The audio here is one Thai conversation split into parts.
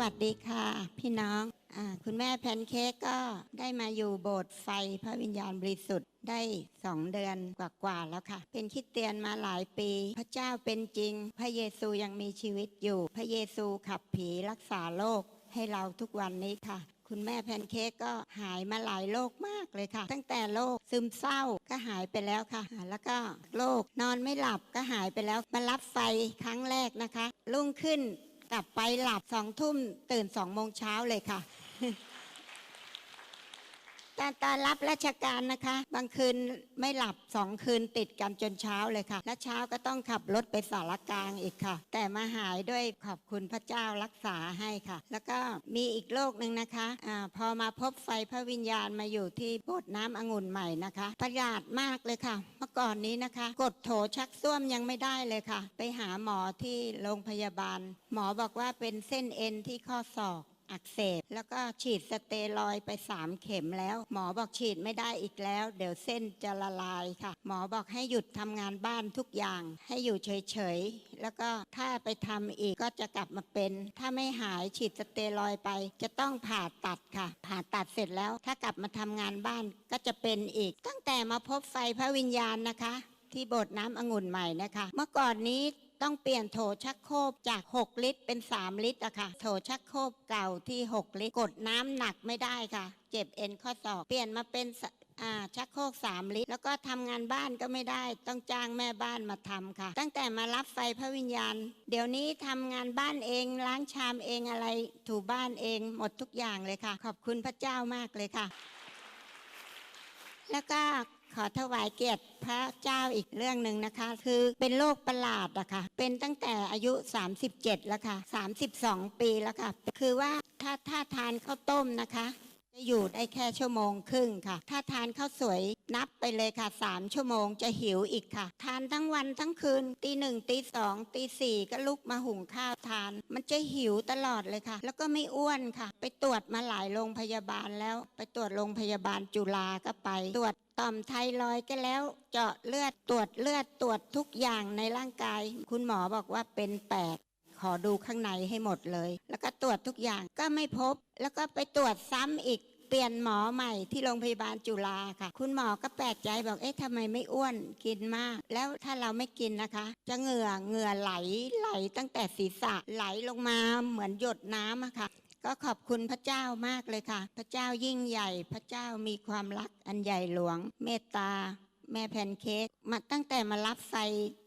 วัสดีค่ะ พี่น้องอคุณแม่แพนเค้กก็ได้มาอยู่โบสถ์ไฟพระวิญญาณบริสุทธิ์ได้สองเดือนกว่าๆแล้วค่ะ เป็นคิดเตียนมาหลายปี พระเจ้าเป็นจริง พระเยซูยังมีชีวิตอยู่ พระเยซูขับผีรักษาโรคให้เราทุกวันนี้ค่ะคุณแม่แพนเค้กก็หายมาหลายโรคมากเลยค่ะ ตั้งแต่โรคซึมเศร้าก็หายไปแล้วค่ะ แล้วก็โรคนอนไม่หลับก็หายไปแล้ว มารับไฟครั้งแรกนะคะ รุ่งขึ้น กลับไปหลับสองทุ่มตื่นสองโมงเช้าเลยค่ะ ตอนตอนรับราชการนะคะ บางคืนไม่หลับสองคืนติดกันจนเช้าเลยค่ะ และเช้าก็ต้องขับรถไปสารกลางอีกค่ะ แต่มาหายด้วยขอบคุณพระเจ้ารักษาให้ค่ะ แล้วก็มีอีกโรคหนึ่งนะคะอาพอมาพบไฟพระวิญญาณมาอยู่ที่โบสถ์น้ำองุ่นใหม่นะคะ ประหยัดมากเลยค่ะ เมื่อก่อนนี้นะคะ กดโถชักส้วมยังไม่ได้เลยค่ะ ไปหาหมอที่โรงพยาบาล หมอบอกว่าเป็นเส้นเอ็นที่ข้อศอก อักเสบ แล้วก็ฉีดสเตียรอยด์ไป 3 เข็มแล้ว หมอบอกฉีดไม่ได้อีกแล้ว เดี๋ยวเส้นจะละลายค่ะ หมอบอกให้หยุดทำงานบ้านทุกอย่าง ให้อยู่เฉยๆ แล้วก็ถ้าไปทำอีกก็จะกลับมาเป็น ถ้าไม่หายฉีดสเตียรอยไป จะต้องผ่าตัดค่ะ ผ่าตัดเสร็จแล้ว ถ้ากลับมาทำงานบ้านก็จะเป็นอีก ตั้งแต่มาพบไฟพระวิญญาณนะคะ ที่โบสถ์น้ำองุ่นใหม่นะคะ เมื่อก่อนนี้ ต้องเปลี่ยนโถชักโครกจาก 6 ลิตรเป็น 3 ลิตรอะค่ะ โถชักโครกเก่าที่ 6 ลิตร กดน้ำหนักไม่ได้ค่ะ เจ็บเอ็นข้อศอก เปลี่ยนมาเป็นชักโครก3 ลิตร แล้วก็ทำงานบ้านก็ไม่ได้ ต้องจ้างแม่บ้านมาทำค่ะ ตั้งแต่มารับไฟพระวิญญาณ เดี๋ยวนี้ทำงานบ้านเอง ล้างชามเองอะไร ถูบ้านเอง หมดทุกอย่างเลยค่ะ ขอบคุณพระเจ้ามากเลยค่ะ แล้วก็ ขอถวายเกียรติพระเจ้าอีกเรื่องหนึ่งนะคะ คือเป็นโรคประหลาดอะค่ะเป็นตั้งแต่อายุ 37 แล้วค่ะ 32 ปีแล้วค่ะ คือว่าถ้าถ้าทานข้าวต้มนะคะ อยู่ได้แค่ชั่วโมงครึ่งค่ะ ถ้าทานข้าวสวยนับไปเลยค่ะ3ชั่วโมงจะหิวอีกค่ะ ทานทั้งวันทั้งคืนตีหนึ่งตีสองตีสี่ก็ลุกมาหุงข้าวทาน มันจะหิวตลอดเลยค่ะ แล้วก็ไม่อ้วนค่ะ ไปตรวจมาหลายโรงพยาบาลแล้ว ไปตรวจโรงพยาบาลจุฬาก็ไป ตรวจต่อมไทรอยก็แล้วเจาะเลือดตรวจเลือดตรวจทุกอย่างในร่างกาย คุณหมอบอกว่าเป็นแปด ขอดูข้างในให้หมดเลย แล้วก็ตรวจทุกอย่างก็ไม่พบ แล้วก็ไปตรวจซ้ำอีกเปลี่ยนหมอใหม่ที่โรงพยาบาลจุฬาค่ะ คุณหมอก็แปลกใจบอกเอ๊ะทำไมไม่อ้วนกินมาก แล้วถ้าเราไม่กินนะคะ จะเหงื่อเหงื่อไหลไหลตั้งแต่ศีรษะไหลลงมาเหมือนหยดน้ำอะค่ะ ก็ขอบคุณพระเจ้ามากเลยค่ะ พระเจ้ายิ่งใหญ่พระเจ้ามีความรักอันใหญ่หลวง เมตตา แม่แพนเค้กมาตั้งแต่มารับไฟ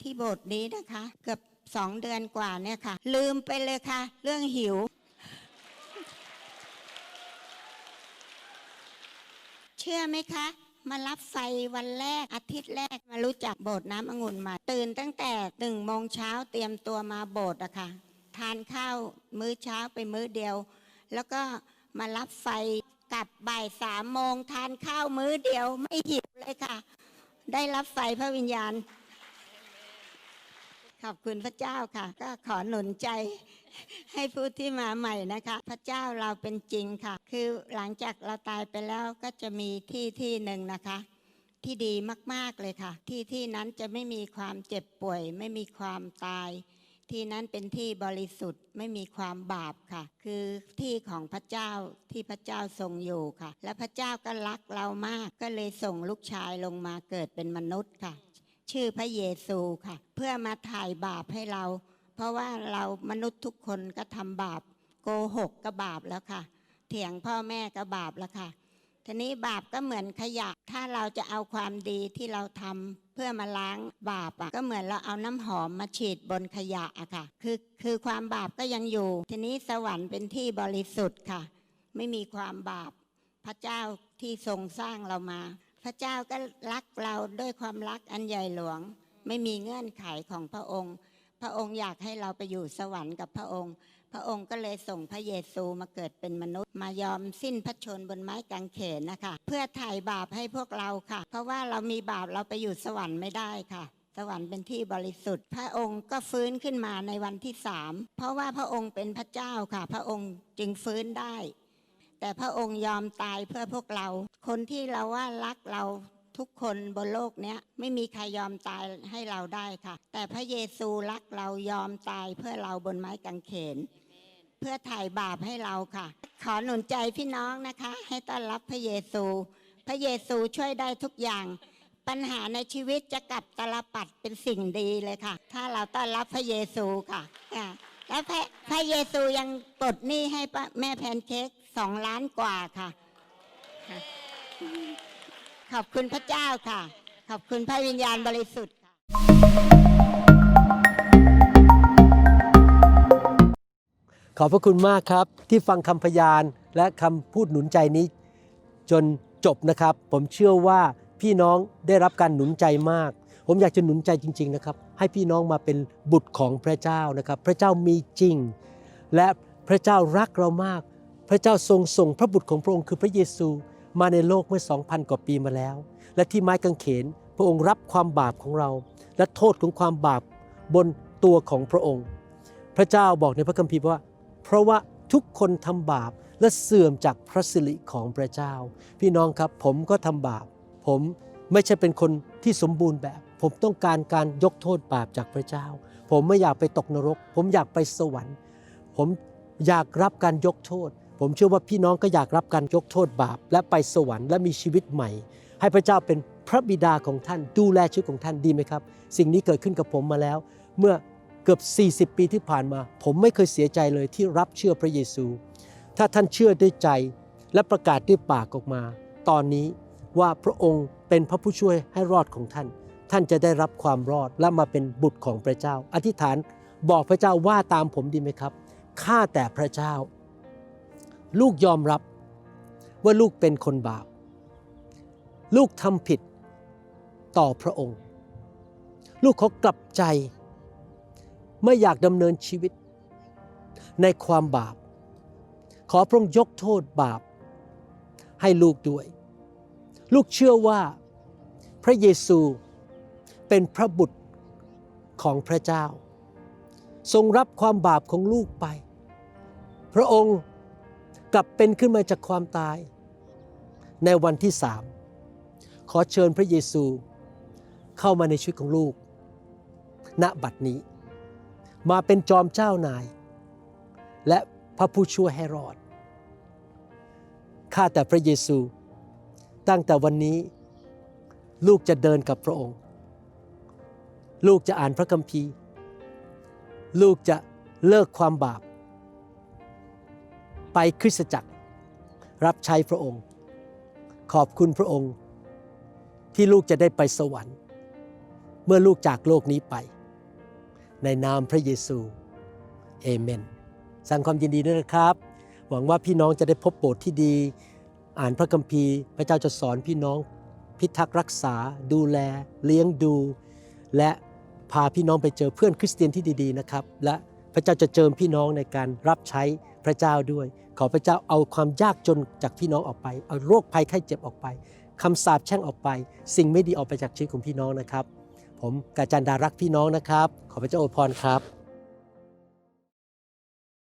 ที่โบสถ์นี้นะคะ เกือบ สองเดือนกว่าเนี่ยค่ะ ลืมไปเลยค่ะ เรื่องหิว เชื่อไหมคะ มารับไฟวันแรกอาทิตย์แรกมารู้จักโบสถ์น้ำองุ่นมา ตื่นตั้งแต่หนึ่งโมงเช้าเตรียมตัวมาโบสถ์อะค่ะ ทานข้าวมื้อเช้าไปมื้อเดียว แล้วก็มารับไฟกลับบ่ายสามโมงทานข้าวมื้อเดียวไม่หิวเลยค่ะ ได้รับไฟพระวิญญาณ ขอบคุณพระเจ้าค่ะ ก็ขอหนุนใจ ให้ผู้ที่มาใหม่นะคะ พระเจ้าเราเป็นจริงค่ะ คือหลังจากเราตายไปแล้วก็จะมีที่ที่หนึ่งนะคะ ที่ดีมากๆเลยค่ะ ที่ที่นั้นจะไม่มีความเจ็บป่วย ไม่มีความตาย ที่นั้นเป็นที่บริสุทธิ์ไม่มีความบาปค่ะ คือที่ของพระเจ้าที่พระเจ้าทรงอยู่ค่ะ และพระเจ้าก็รักเรามากก็เลยส่งลูกชายลงมาเกิดเป็นมนุษย์ค่ะ ชื่อพระเยซูค่ะ เพื่อมาถ่ายบาปให้เรา เพราะว่าเรามนุษย์ทุกคนก็ทำบาป โกหกก็บาปแล้วค่ะ เถียงพ่อแม่ก็บาปแล้วค่ะทีนี้บาปก็เหมือนขยะ ถ้าเราจะเอาความดีที่เราทำเพื่อมาล้างบาปอะก็เหมือนเราเอาน้ำหอมมาฉีดบนขยะอะค่ะ คือคือความบาปก็ยังอยู่ ทีนี้สวรรค์เป็นที่บริสุทธิ์ค่ะ ไม่มีความบาปพระเจ้าที่ทรงสร้างเรามา พระเจ้าก็รักเราด้วยความรักอันใหญ่หลวง ไม่มีเงื่อนไขของพระองค์ พระองค์อยากให้เราไปอยู่สวรรค์กับพระองค์ พระองค์ก็เลยส่งพระเยซูมาเกิดเป็นมนุษย์ มายอมสิ้นพระชน์บนไม้กางเขนนะคะ เพื่อไถ่บาปให้พวกเราค่ะ เพราะว่าเรามีบาปเราไปอยู่สวรรค์ไม่ได้ค่ะสวรรค์เป็นที่บริสุทธิ์ พระองค์ก็ฟื้นขึ้นมาในวันที่สามเพราะว่าพระองค์เป็นพระเจ้าค่ะ พระองค์จึงฟื้นได้ แต่พระองค์ยอมตายเพื่อพวกเรา คนที่เราว่ารักเราทุกคนบนโลกเนี้ยไม่มีใครยอมตายให้เราได้ค่ะ แต่พระเยซูรักเรายอมตายเพื่อเราบนไม้กางเขน เพื่อไถ่บาปให้เราค่ะ ขอหนุนใจพี่น้องนะคะ ให้ต้อนรับพระเยซู พระเยซูช่วยได้ทุกอย่าง ปัญหาในชีวิตจะกลับตลปัดเป็นสิ่งดีเลยค่ะ ถ้าเราต้อนรับพระเยซูค่ะแล้วพระพระเยซูยังปลดหนี้ให้แม่แพนเค้ก สองล้านกว่าค่ะค่ะ ขอบคุณพระเจ้าค่ะ ขอบคุณพระวิญญาณบริสุทธิ์ค่ะ ขอบพระคุณมากครับที่ฟังคำพยานและคำพูดหนุนใจนี้ จนจบนะครับ ผมเชื่อว่าพี่น้องได้รับการหนุนใจมาก ผมอยากจะหนุนใจจริง ๆนะครับ ให้พี่น้องมาเป็นบุตรของพระเจ้านะครับ พระเจ้ามีจริง และพระเจ้ารักเรามาก พระเจ้าทรงส่งพระบุตรของพระองค์คือพระเยซูมาในโลกเมื่อ 2,000 กว่าปีมาแล้ว และที่ไม้กางเขนพระองค์รับความบาปของเรา และโทษของความบาปบนตัวของพระองค์ พระเจ้าบอกในพระคัมภีร์ว่า เพราะว่าทุกคนทำบาปและเสื่อมจากพระสิริของพระเจ้า พี่น้องครับผมก็ทำบาป ผมไม่ใช่เป็นคนที่สมบูรณ์แบบ ผมต้องการการยกโทษบาปจากพระเจ้า ผมไม่อยากไปตกนรก ผมอยากไปสวรรค์ ผมอยากรับการยกโทษ ผมเชื่อว่าพี่น้องก็อยากรับการยกโทษบาป และไปสวรรค์และมีชีวิตใหม่ ให้พระเจ้าเป็นพระบิดาของท่านดูแลชีวิตของท่านดีไหมครับ สิ่งนี้เกิดขึ้นกับผมมาแล้ว เมื่อเกือบ 40 ปีที่ผ่านมา ผมไม่เคยเสียใจเลยที่รับเชื่อพระเยซู ถ้าท่านเชื่อด้วยใจและประกาศด้วยปากออกมา ตอนนี้ว่าพระองค์เป็นพระผู้ช่วยให้รอดของท่าน ท่านจะได้รับความรอดและมาเป็นบุตรของพระเจ้า อธิษฐานบอกพระเจ้าว่าตามผมดีไหมครับข้าแต่พระเจ้า ลูกยอมรับว่าลูกเป็นคนบาป ลูกทำผิดต่อพระองค์ ลูกขอกลับใจ ไม่อยากดำเนินชีวิต ในความบาป ขอพระองค์ยกโทษบาป ให้ลูกด้วย ลูกเชื่อว่าพระเยซูเป็นพระบุตรของพระเจ้า ทรงรับความบาปของลูกไป พระองค์ กลับเป็นขึ้นมาจากความตาย ในวันที่สามขอเชิญพระเยซูเข้ามาในชีวิตของลูก ณบัดนี้ มาเป็นจอมเจ้านาย และพระผู้ช่วยให้รอด ข้าแต่พระเยซู ตั้งแต่วันนี้ ลูกจะเดินกับพระองค์ ลูกจะอ่านพระคัมภีร์ ลูกจะเลิกความบาป ไปคริสตจักร รับใช้พระองค์ ขอบคุณพระองค์ ที่ลูกจะได้ไปสวรรค์ เมื่อลูกจากโลกนี้ไป ในนามพระเยซูเอเมนสั่งความยินดีด้วยนะครับ หวังว่าพี่น้องจะได้พบโบสถ์ที่ดี อ่านพระคัมภีร์ พระเจ้าจะสอนพี่น้อง พิทักษ์รักษา ดูแล เลี้ยงดู และพาพี่น้องไปเจอเพื่อนคริสเตียนที่ดี ๆ นะครับ และ พระเจ้าจะเจิมพี่น้องในการรับใช้พระเจ้าด้วย ขอพระเจ้าเอาความยากจนจากพี่น้องออกไป เอาโรคภัยไข้เจ็บออกไปคำสาปแช่งออกไป สิ่งไม่ดีออกไปจากชีวิตของพี่น้องนะครับ ผมกาจันดารักพี่น้องนะครับ ขอพระเจ้าอวยพรครับ